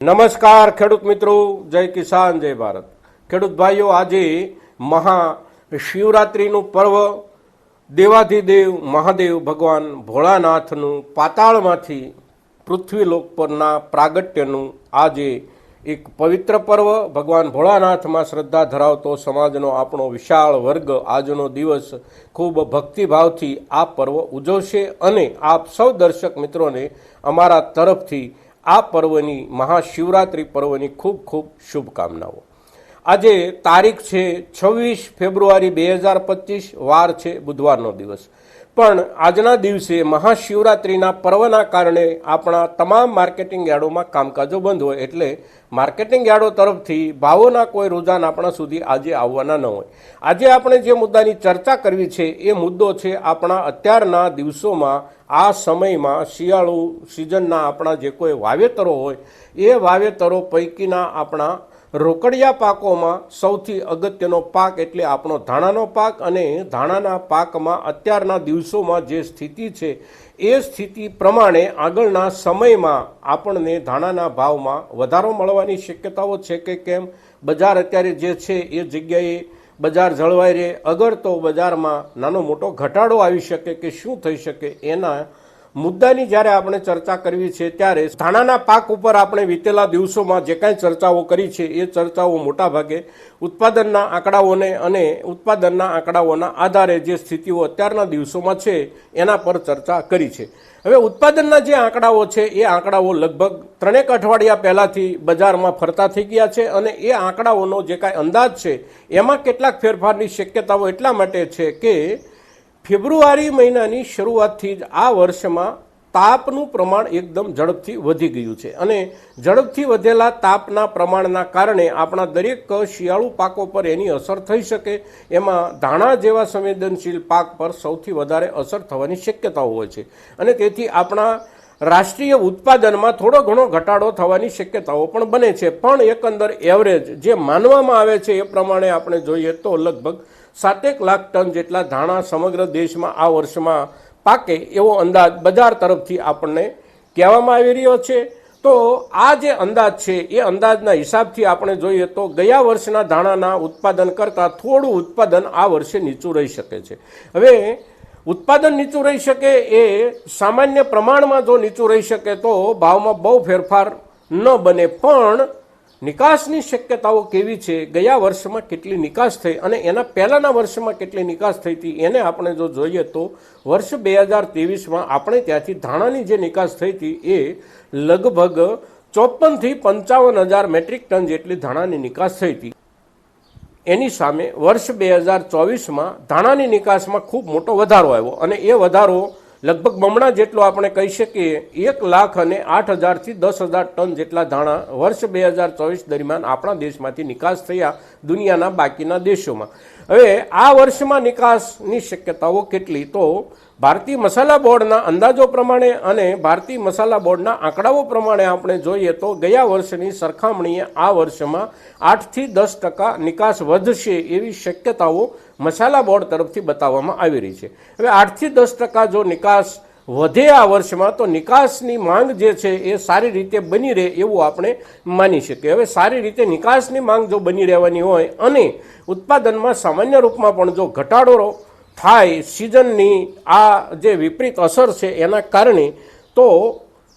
નમસ્કાર ખેડૂત મિત્રો, જય કિસાન, જય ભારત. ખેડૂત ભાઈઓ, આજે મહા શિવરાત્રિનું પર્વ. દેવાધિદેવ મહાદેવ ભગવાન ભોળાનાથનું પાતાળમાંથી પૃથ્વીલોક પરના પ્રાગટ્યનું આજે એક પવિત્ર પર્વ. ભગવાન ભોળાનાથમાં શ્રદ્ધા ધરાવતો સમાજનો આપણો વિશાળ વર્ગ આજનો દિવસ ખૂબ ભક્તિભાવથી આ પર્વ ઉજવશે અને આપ સૌ દર્શક મિત્રોને અમારા તરફથી આ પર્વની મહાશિવરાત્રિ પર્વની ખૂબ ખૂબ શુભકામનાઓ. આજે તારીખ છે છવ્વીસ ફેબ્રુઆરી બે હજાર પચીસ, વાર છે બુધવારનો દિવસ. પણ આજના દિવસે મહાશિવરાત્રિના પર્વના કારણે આપણા તમામ માર્કેટિંગ યાર્ડોમાં કામકાજો બંધ હોય એટલે માર્કેટિંગ યાર્ડો તરફથી ભાવોના કોઈ રોજાન આપણા સુધી આજે આવવાના ન હોય. આજે આપણે જે મુદ્દાની ચર્ચા કરવી છે એ મુદ્દો છે આપણા અત્યારના દિવસોમાં આ સમયમાં શિયાળુ સિઝનના આપણા જે કોઈ વાવેતરો હોય, એ વાવેતરો પૈકીના આપણા રોકડિયા પાકોમાં સૌથી અગત્યનો પાક એટલે આપણો ધાણાનો પાક અને ધાણાના પાકમાં અત્યારના દિવસોમાં જે સ્થિતિ છે, એ સ્થિતિ પ્રમાણે આગળના સમયમાં આપણને ધાણાના ભાવમાં વધારો મળવાની શક્યતાઓ છે કે કેમ? બજાર અત્યારે જે છે, એ જગ્યાએ બજાર જળવાઈ રહે. અગર તો બજારમાં નાનો મોટો ઘટાડો આવી શકે કે શું થઈ શકે, એના મુદ્દાની જ્યારે આપણે ચર્ચા કરવી છે ત્યારે ધાણાના પાક ઉપર આપણે વીતેલા દિવસોમાં જે કાંઈ ચર્ચાઓ કરી છે, એ ચર્ચાઓ મોટાભાગે ઉત્પાદનના આંકડાઓને અને ઉત્પાદનના આંકડાઓના આધારે જે સ્થિતિઓ અત્યારના દિવસોમાં છે, એના પર ચર્ચા કરી છે. હવે ઉત્પાદનના જે આંકડાઓ છે, એ આંકડાઓ લગભગ ત્રણેક અઠવાડિયા પહેલાંથી બજારમાં ફરતા થઈ ગયા છે અને એ આંકડાઓનો જે કાંઈ અંદાજ છે, એમાં કેટલાક ફેરફારની શક્યતાઓ એટલા માટે છે કે ફેબ્રુઆરી મહિનાની શરૂઆતથી જ આ વર્ષમાં તાપનું પ્રમાણ એકદમ ઝડપથી વધી ગયું છે. અને ઝડપથી વધેલા તાપના પ્રમાણના કારણે આપણા દરેક શિયાળુ પાકો પર એની અસર થઈ શકે. એમાં ધાણા જેવા સંવેદનશીલ પાક પર સૌથી વધારે અસર થવાની શક્યતાઓ હોય છે. અને તેથી આપણા રાષ્ટ્રીય ઉત્પાદનમાં થોડો ઘણો ઘટાડો થવાની શક્યતાઓ પણ બને છે. પણ એકંદર એવરેજ જે માનવામાં આવે છે એ પ્રમાણે આપણે જોઈએ તો લગભગ સાતેક લાખ ટન જેટલા ધાણા સમગ્ર દેશમાં આ વર્ષમાં પાકે એવો અંદાજ બજાર તરફથી આપણને કહેવામાં આવી રહ્યો છે. તો આ જે અંદાજ છે, એ અંદાજના હિસાબથી આપણે જોઈએ તો ગયા વર્ષના ધાણાના ઉત્પાદન કરતાં થોડું ઉત્પાદન આ વર્ષે નીચું રહી શકે છે. હવે ઉત્પાદન નીચું રહી શકે એ સામાન્ય પ્રમાણમાં જો નીચું રહી શકે તો ભાવમાં બહુ ફેરફાર ન બને. પણ નિકાસની શક્યતાઓ કેવી છે? ગયા વર્ષમાં કેટલી નિકાસ થઈ અને એના પહેલાંના વર્ષમાં કેટલી નિકાસ થઈ હતી? એને આપણે જો જોઈએ તો વર્ષ બે હજાર ત્રેવીસમાં આપણે ત્યાંથી ધાણાની જે નિકાસ થઈ હતી એ લગભગ ચોપનથી પંચાવન હજાર મેટ્રિક ટન જેટલી ધાણાની નિકાસ થઈ હતી. એની સામે વર્ષ બે હજાર ચોવીસમાં ધાણાની નિકાસમાં ખૂબ મોટો વધારો આવ્યો અને એ વધારો લગભગ બમણા જેટલો આપણે કહી શકીએ, એક લાખ અને આઠ હજારથી દસ હજાર ટન જેટલા ધાણા વર્ષ બે હજાર ચોવીસ દરમિયાન આપણા દેશમાંથી નિકાસ થયા દુનિયાના બાકીના દેશોમાં. હવે આ વર્ષમાં નિકાસની શક્યતાઓ કેટલી? તો ભારતીય મસાલા બોર્ડના અંદાજો પ્રમાણે અને ભારતીય મસાલા બોર્ડના આંકડાઓ પ્રમાણે આપણે જોઈએ તો ગયા વર્ષની સરખામણીએ આ વર્ષમાં આઠથી દસ ટકા નિકાસ વધશે એવી શક્યતાઓ મસાલા બોર્ડ તરફથી બતાવવામાં આવી રહી છે. હવે આઠથી દસ ટકા જો નિકાસ વધે આ વર્ષમાં, તો નિકાસની માંગ જે છે એ સારી રીતે બની રહે એવું આપણે માની શકીએ. હવે સારી રીતે નિકાસની માંગ જો બની રહેવાની હોય અને ઉત્પાદનમાં સામાન્ય રૂપમાં પણ જો ઘટાડો થાય, સિઝનની આ જે વિપરીત અસર છે એના કારણે, તો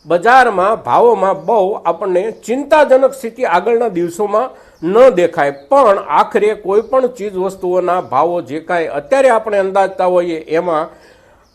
બજારમાં ભાવોમાં બહુ આપણને ચિંતાજનક સ્થિતિ આગળના દિવસોમાં ન દેખાય. પણ આખરે કોઈ પણ ચીજ વસ્તુઓના ભાવો જે કાંઈ અત્યારે આપણે અંદાજતા હોઈએ, એમાં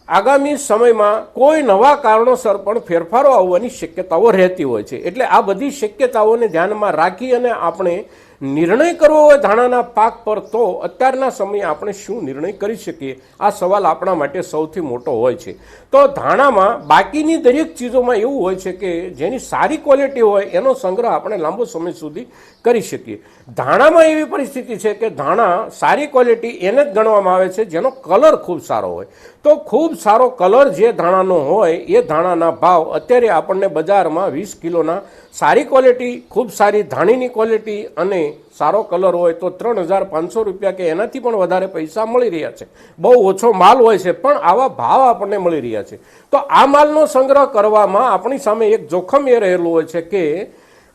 આગામી સમયમાં કોઈ નવા કારણોસર પણ ફેરફારો આવવાની શક્યતાઓ રહેતી હોય છે. એટલે આ બધી શક્યતાઓને ધ્યાનમાં રાખી અને આપણે નિર્ણય કરવો હોય ધાણાના પાક પર, તો અત્યારના સમયે આપણે શું નિર્ણય કરી શકીએ? આ સવાલ આપણા માટે સૌથી મોટો હોય છે. તો ધાણામાં બાકીની દરેક ચીજોમાં એવું હોય છે કે જેની સારી ક્વોલિટી હોય એનો સંગ્રહ આપણે લાંબો સમય સુધી કરી શકીએ. ધાણામાં એવી પરિસ્થિતિ છે કે ધાણા સારી ક્વોલિટી એને જ ગણવામાં આવે છે, જેનો કલર ખૂબ સારો હોય. તો ખૂબ સારો કલર જે ધાણાનો હોય, એ ધાણાના ભાવ અત્યારે આપણને બજારમાં વીસ કિલોના સારી ક્વોલિટી ખૂબ સારી ધાણીની ક્વોલિટી અને સારો કલર હોય તો ત્રણ હજાર પાંચસો રૂપિયા કે એનાથી પણ વધારે પૈસા મળી રહ્યા છે. બહુ ઓછો માલ હોય છે, પણ આવા ભાવ આપણને મળી રહ્યા છે. તો આ માલનો સંગ્રહ કરવામાં આપણી સામે એક જોખમ એ રહેલું હોય છે કે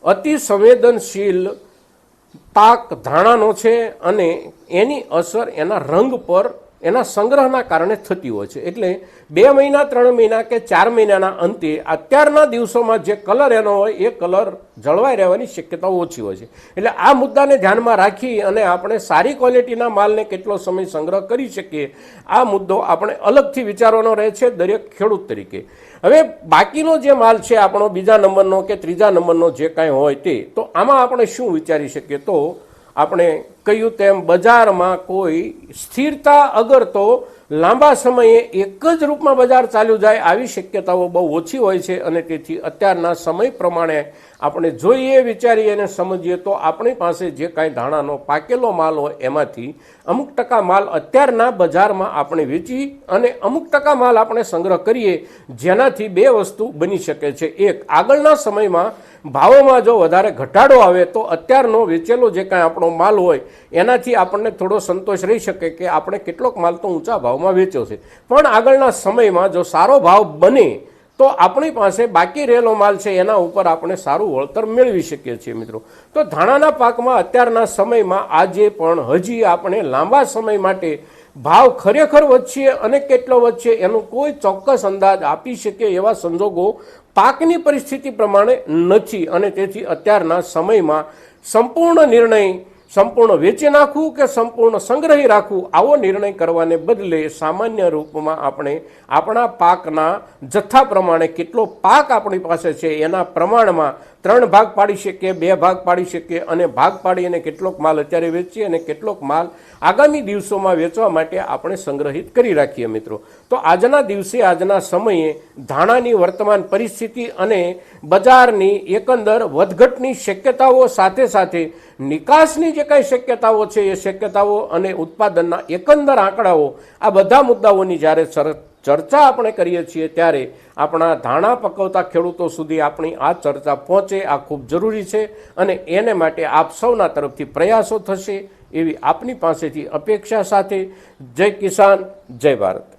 અતિ સંવેદનશીલ પાક ધાણાનો છે અને એની અસર એના રંગ પર એના સંગ્રહના કારણે થતી હોય છે. એટલે બે મહિના, ત્રણ મહિના કે ચાર મહિનાના અંતે અત્યારના દિવસોમાં જે કલર એનો હોય, એ કલર જળવાઈ રહેવાની શક્યતાઓ ઓછી હોય છે. એટલે આ મુદ્દાને ધ્યાનમાં રાખી અને આપણે સારી ક્વોલિટીના માલને કેટલો સમય સંગ્રહ કરી શકીએ, આ મુદ્દો આપણે અલગથી વિચારવાનો રહે છે દરેક ખેડૂત તરીકે. હવે બાકીનો જે માલ છે, આપણો બીજા નંબરનો કે ત્રીજા નંબરનો જે કાંઈ હોય તે, તો આમાં આપણે શું વિચારી શકીએ? તો આપણે કહ્યું તેમ બજારમાં કોઈ સ્થિરતા અગર તો લાંબા સમયે એક જ રૂપમાં બજાર ચાલ્યું જાય, આવી શક્યતાઓ બહુ ઓછી હોય છે અને તેથી અત્યારના સમય પ્રમાણે આપણે જોઈએ, વિચારીએ અને સમજીએ તો આપણી પાસે જે કાંઈ ધાણાનો પાકેલો માલ હોય એમાંથી અમુક ટકા માલ અત્યારના બજારમાં આપણે વેચી અને અમુક ટકા માલ આપણે સંગ્રહ કરીએ, જેનાથી બે વસ્તુ બની શકે છે. એક, આગળના સમયમાં ભાવોમાં જો વધારે ઘટાડો આવે તો અત્યારનો વેચેલો જે કાંઈ આપણો માલ હોય એનાથી આપણને થોડો સંતોષ રહી શકે કે આપણે કેટલોક માલ તો ઊંચા ભાવમાં વેચ્યો છે. પણ આગળના સમયમાં જો સારો ભાવ બને, તો આપણી પાસે બાકી રહેલો માલ છે, એના ઉપર આપણે સારું વળતર મેળવી શકીએ છીએ મિત્રો. તો ધાણાના પાકમાં અત્યારના સમયમાં આજે પણ હજી આપણે લાંબા સમય માટે ભાવ ખરેખર વધશે અને કેટલો વધશે એનો કોઈ ચોક્કસ અંદાજ આપી શકે એવા સંજોગો પાકની પરિસ્થિતિ પ્રમાણે નથી. અને તેથી અત્યારના સમયમાં સંપૂર્ણ નિર્ણય સંપૂર્ણ વેચી નાખવું કે સંપૂર્ણ સંગ્રહી રાખવું, આવો નિર્ણય કરવાને બદલે સામાન્ય રૂપમાં આપણે આપણા પાકના જથ્થા પ્રમાણે કેટલો પાક આપણી પાસે છે એના પ્રમાણમાં ત્રણ ભાગ પાડી શકીએ, બે ભાગ પાડી શકીએ અને ભાગ પાડી અને કેટલોક માલ અત્યારે વેચીએ અને કેટલોક માલ આગામી દિવસોમાં વેચવા માટે આપણે સંગ્રહિત કરી રાખીએ મિત્રો. તો આજના દિવસે, આજના સમયે ધાણાની વર્તમાન પરિસ્થિતિ અને બજારની એકંદર વધઘટની શક્યતાઓ સાથે સાથે નિકાસની જે કાંઈ શક્યતાઓ છે, એ શક્યતાઓ અને ઉત્પાદનના એકંદર આંકડાઓ, આ બધા મુદ્દાઓની જ્યારે ચર્ચા આપણે કરીએ છીએ, ત્યારે આપણા ધાણા પકવતા ખેડૂતો સુધી આપણી આ ચર્ચા પહોંચે, આ ખૂબ જરૂરી છે અને એને માટે આપ સૌના તરફથી પ્રયાસો થશે એવી આપની પાસેથી અપેક્ષા સાથે જય કિસાન, જય ભારત.